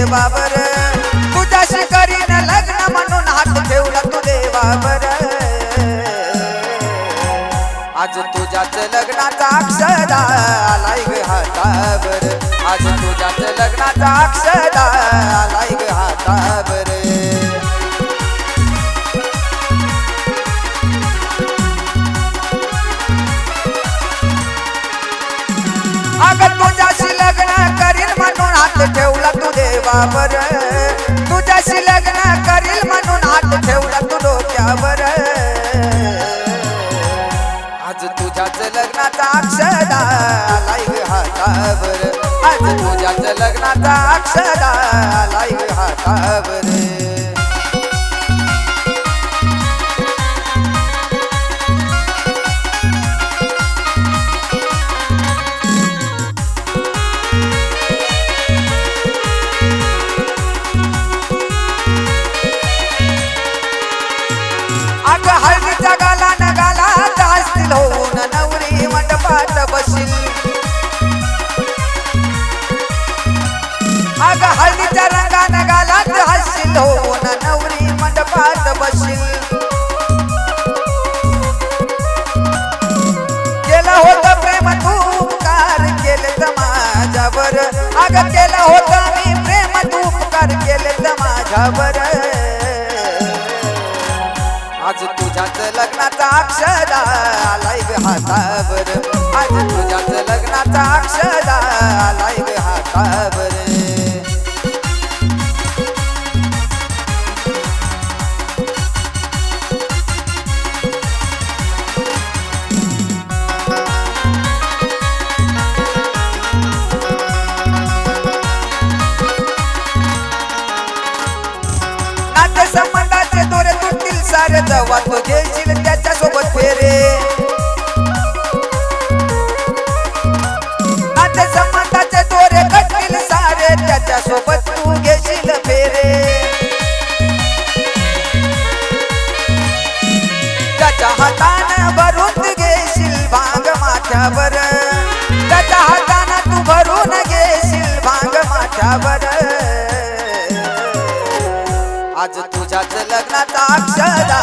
देवावर तुझ्याशी करीन लग्न म्हणून हात ठेवला तू देवावर आज तुझ्याच लग्नाचा अक्षदा आलाय ग हातावर. आज तुझ्याच लग्नाचा अक्षदा आलाय ग हातावर. ठेवला तुझ्याशी लग्न करील म्हणून हात ठेवला तू डोक्यावर. आज तुझ्याच लग्नाचा अक्षदा आलाय हातावर. आज तुझ्याच लग्नाचा अक्षदा आलाय हातावर. नवरी बसील. अग हळदीच्या रंगान गालात हसील होऊन नवरी मंडपात बसील केलं होतं प्रेम तू उपकार केले तर माझ्यावर. अग केलं होतं मी प्रेम तू उपकार केले तर माझ्यावर. आज तुझ्याच लग्नाचा अक्षर आलाय हातावर. आज तुझ्याच लग्नाचा अक्षदा आलाय ग हातावर संबंधाचे दोरे तुटतील सारे जवा तू घेशील त्याच्या सोबत फेरे. माथ्यावर त्याच्या हातानं तू भरून घेशील भांग माथ्यावर आज तुझ्याच लग्नाचा अक्षदा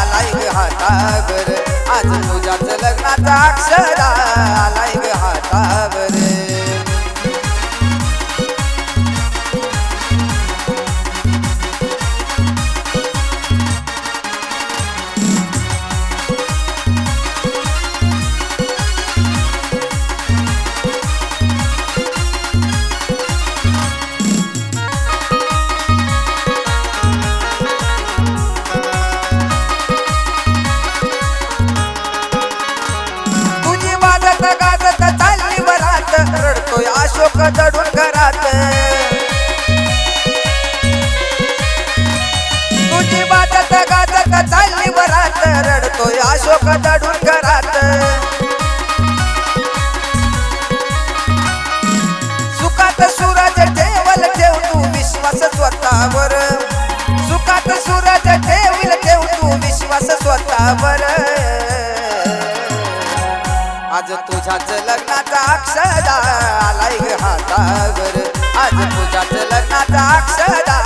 आलाय ग हातावर. आज तुझ्याच लग्नाचा अक्षदा आलाय ग हातावर. अशोक चढून घरात. तुझी बाजत गाजत चालली बरात रडतोय अशोक चढून घरात. सुखात सूरज ठेवल ठेव तू विश्वास स्वतःवर. सुखात सूरज ठेवल ठेव तू विश्वास स्वतःवर. आज तुझ्याच लग्नाचा अक्षदा आलाय ग हातावर. आज तुझ्याच लग्नाचा अक्षदा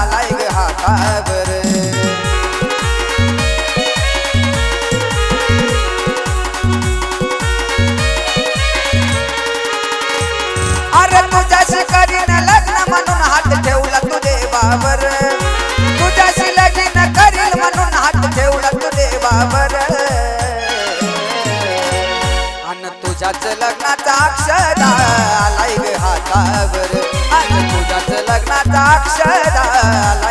आलाय ग हातावर. अरे तुझ्याशी करीन लग्न म्हणून हात ठेवला तू देवावर. हातावर